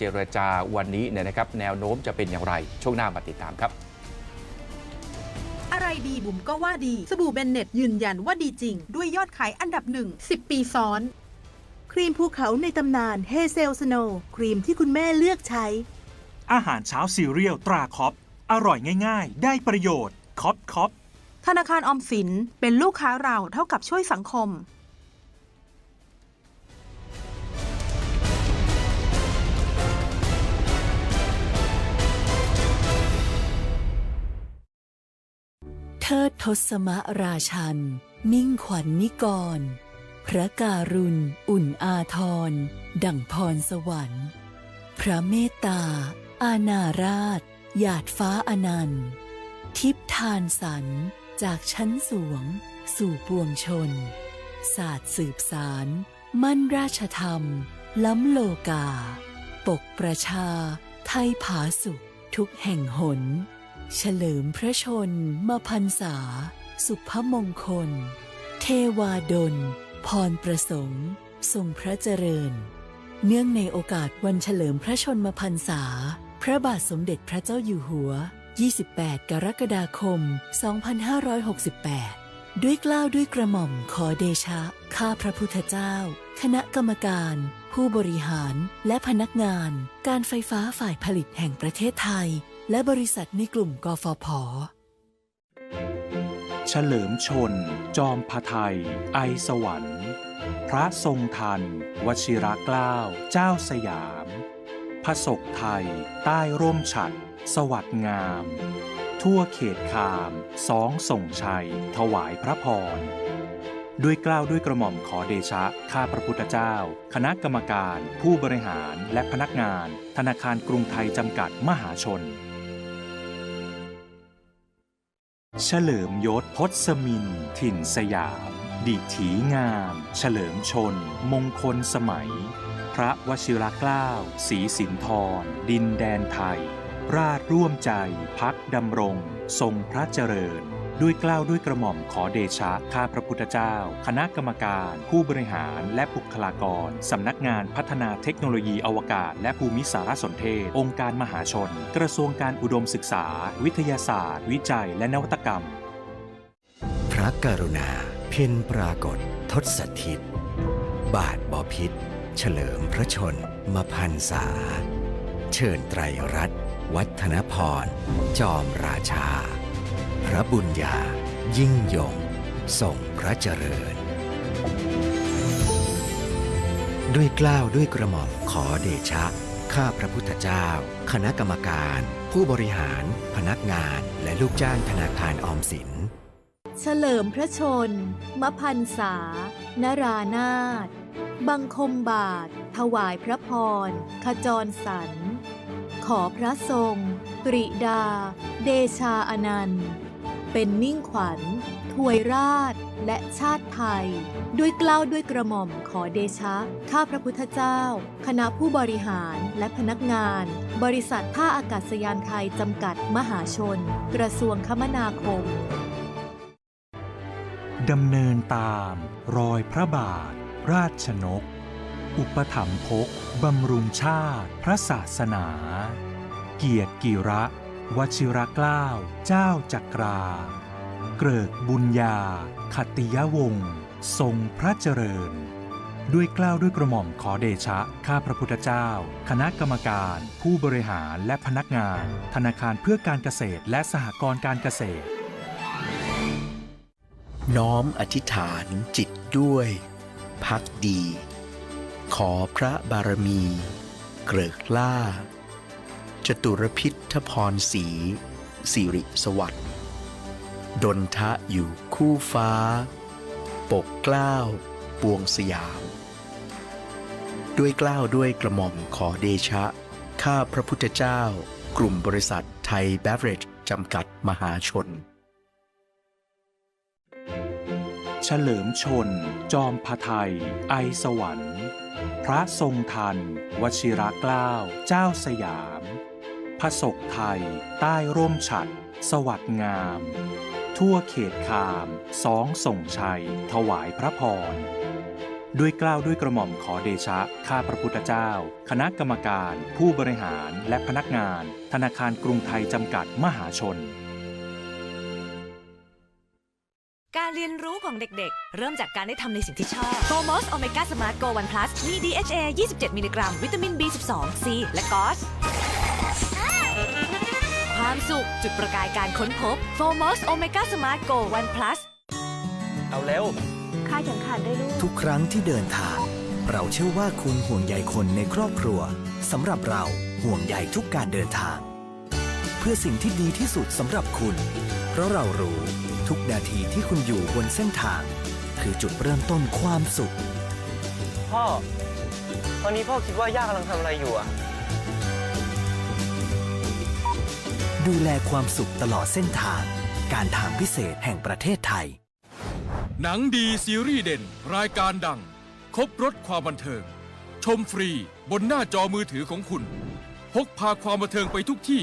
เจรจาวันนี้เนี่ยนะครับแนวโน้มจะเป็นอย่างไร ช่วงหน้ามาติดตามครับอะไรดีบุ๋มก็ว่าดี สบู่เบนเน็ตยืนยันว่าดีจริง ด้วยยอดขายอันดับหนึ่ง10 ปีซ้อน ครีมภูเขาในตำนานเฮเซลสโนครีมที่คุณแม่เลือกใช้ อาหารเช้าซีเรียลตราคอปอร่อยง่าย ๆ ได้ประโยชน์คอปคอปธนาคารออมสินเป็นลูกค้าเราเท่ากับช่วยสังคม เทิดทศมราชัน มิ่งขวัญนนิกร พระการุณ อุ่นอาทร ดั่งพรสวรรค์ พระเมตตา อาณาราช หยาดฟ้าอนันต์ ทิพทานสรรจากชั้นสวงสู่ปวงชน ศาสตร์สืบสาร มั่นราชธรรม ล้ำโลกา ปกประชา ไทยผาสุขทุกแห่งหน เฉลิมพระชนมพันษา สุภมงคล เทวาดล พรประสงค์ ทรงพระเจริญ เนื่องในโอกาสวันเฉลิมพระชนมพรรษา พระบาทสมเด็จพระเจ้าอยู่หัว 28 กรกฎาคม 2568 ด้วยกล้าวด้วยกระหม่อมขอเดชะ ข้าพระพุทธเจ้า คณะกรรมการ ผู้บริหารและพนักงาน การไฟฟ้าฝ่ายผลิตแห่งประเทศไทย และบริษัทในกลุ่มกฟผ เฉลิมชน จอมพไทย ไอสวรรค์ พระทรงทัน วชิระเกล้า เจ้าสยามพระศกไทย ใต้ร่มฉัด สวัสดงาม ทั่วเขตคาม สองส่งชัย ถวายพระพร ด้วยกล้าวด้วยกระหม่อมขอเดชะ ข้าพระพุทธเจ้า คณะกรรมการ ผู้บริหารและพนักงาน ธนาคารกรุงไทยจำกัดมหาชน เฉลิมยศพศมิน ถิ่นสยาม ดิถีงาม เฉลิมชน มงคลสมัย พระวชิรเกล้าศรีสินธร ดินแดนไทย ราชร่วมใจ พักดำรง ทรงพระเจริญ ด้วยกล้าวด้วยกระหม่อมขอเดชะข้าพระพุทธเจ้า คณะกรรมการ ผู้บริหารและบุคลากร สำนักงานพัฒนาเทคโนโลยีอวกาศ และภูมิสารสนเทศ องค์การมหาชน กระทรวงการอุดมศึกษา วิทยาศาสตร์ วิจัย และนวัตกรรม พระกรุณา เพ็ญปรากฏ ทศทิต บาทบอพิษ เฉลิมพระชนมพันษา เชิญไตรรัตน์วัฒนพร จอมราชา บุญญา ยิ่งยงทรงพระเจริญ ด้วยกล้าวด้วยกระหม่อมขอเดชะ ข้าพระพุทธเจ้า คณะกรรมการ ผู้บริหาร พนักงาน และลูกจ้างธนาคารออมสิน เฉลิมพระชน มพันษา นรานาถบังคมบาท ถวายพระพร ขจรสรรขอพระทรงกริดา เดชาอนันต์ เป็นมิ่งขวัญ ถวยราช และชาติไทย ด้วยกล้าวด้วยกระหม่อมขอเดชะ ข้าพระพุทธเจ้า คณะผู้บริหารและพนักงาน บริษัทท่าอากาศยานไทยจำกัดมหาชน กระทรวงคมนาคม ดำเนินตาม รอยพระบาท ราชนก อุปถัมภกบำรุงชาติ พระศาสนา เกียรติกิระ วชิรเกล้าเจ้าจักรา เกริกบุญญา ขตติยวงศ์ทรงพระเจริญ ด้วยเกล้าวด้วยกระหม่อมขอเดชะ ข้าพระพุทธเจ้า คณะกรรมการ ผู้บริหารและพนักงาน ธนาคารเพื่อการเกษตรและสหกรณ์การเกษตร น้อมอธิษฐานจิตด้วย พักดี ขอพระบารมี เกริกล่า จตุรพิทพรสีสิริสวัสดิ์ดนทะอยู่คู่ฟ้า ปกกล้าวปวงสยาม ด้วยกล้าวด้วยกระหม่อมขอเดชะ ข้าพระพุทธเจ้า กลุ่มบริษัทไทยเบเวอเรจจำกัดมหาชน เฉลิมชน จอมพไทย ไอสวรรค์ พระทรงทัน วชิระเกล้า เจ้าสยาม พระศกไทย ใต้ร่มฉัด สวัสดงาม ทั่วเขตคามสองส่งชัย ถวายพระพร ด้วยกล้าวด้วยกระหม่อมขอเดชะ ข้าพระพุทธเจ้า คณะกรรมการ ผู้บริหารและพนักงาน ธนาคารกรุงไทยจำกัดมหาชน การเรียนรู้ของเด็กๆ เริ่มจากการได้ทำในสิ่งที่ชอบ f o r m o s Omega Smart Go 1 Plus มี DHA 27 มิลลิกรัม วิตามิน B12 C และกอส สุข จุดประกายการค้นพบ f o r m o s Omega Smart Go 1 Plus เอาเร็วค่าแข่งขันได้ลูกทุกครั้งที่เดินทาง เราเชื่อว่าคุณห่วงใยคนในครอบครัวสำหรับเราห่วงใยทุกการเดินทาง เพื่อสิ่งที่ดีที่สุดสำหรับคุณ เพราะเรารู้ทุกนาทีที่คุณอยู่บนเส้นทาง คือจุดเริ่มต้นความสุข พ่อ ตอนนี้พ่อคิดว่าย่ากำลังทำอะไรอยู่อะ ดูแลความสุขตลอดเส้นทาง การทางพิเศษแห่งประเทศไทย หนังดีซีรีส์เด่น รายการดัง ครบรถความบันเทิง ชมฟรีบนหน้าจอมือถือของคุณ พกพาความบันเทิงไปทุกที่